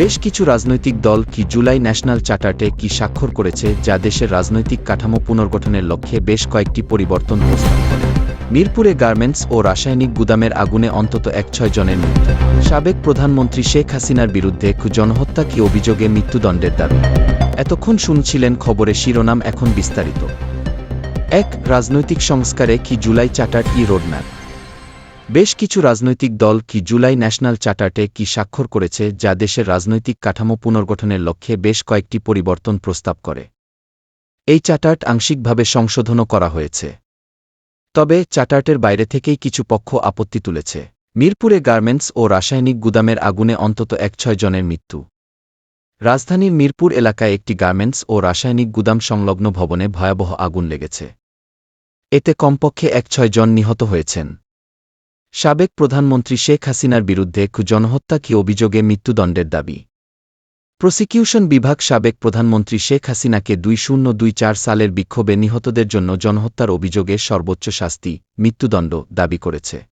বেশ কিছু রাজনৈতিক দল কি জুলাই ন্যাশনাল চার্টার্টে কি স্বাক্ষর করেছে, যা দেশের রাজনৈতিক কাঠামো পুনর্গঠনের লক্ষ্যে বেশ কয়েকটি পরিবর্তন প্রস্তাব করে। মিরপুরে গার্মেন্টস ও রাসায়নিক গুদামের আগুনে অন্তত এক ছয় জনের মৃত্যু। সাবেক প্রধানমন্ত্রী শেখ হাসিনার বিরুদ্ধে জনহত্যা কি অভিযোগে মৃত্যুদণ্ডের দাবি? এতক্ষণ শুনছিলেন খবরে শিরোনাম এখন বিস্তারিত। এক, রাজনৈতিক সংস্কারে কি জুলাই চার্টার ই রোডম্যাপ? বেশ কিছু রাজনৈতিক দল কি জুলাই ন্যাশনাল চার্টার্টে কি স্বাক্ষর করেছে, যা দেশের রাজনৈতিক কাঠামো পুনর্গঠনের লক্ষ্যে বেশ কয়েকটি পরিবর্তন প্রস্তাব করে। এই চার্টার্ট আংশিকভাবে সংশোধনও করা হয়েছে। তবে চার্টার্টের বাইরে থেকেই কিছু পক্ষ আপত্তি তুলেছে। মিরপুরে গার্মেন্টস ও রাসায়নিক গুদামের আগুনে অন্তত এক ছয় জনের মৃত্যু। রাজধানীর মিরপুর এলাকায় একটি গার্মেন্টস ও রাসায়নিক গুদাম সংলগ্ন ভবনে ভয়াবহ আগুন লেগেছে। এতে কমপক্ষে এক ছয় জন নিহত হয়েছেন। সাবেক প্রধানমন্ত্রী শেখ হাসিনার বিরুদ্ধে জনহত্যা কি অভিযোগে মৃত্যুদণ্ডের দাবি? প্রসিকিউশন বিভাগ সাবেক প্রধানমন্ত্রী শেখ হাসিনাকে দুই শূন্য দুই চার সালের বিক্ষোভে নিহতদের জন্য জনহত্যার অভিযোগে সর্বোচ্চ শাস্তি, মৃত্যুদণ্ড দাবি করেছে।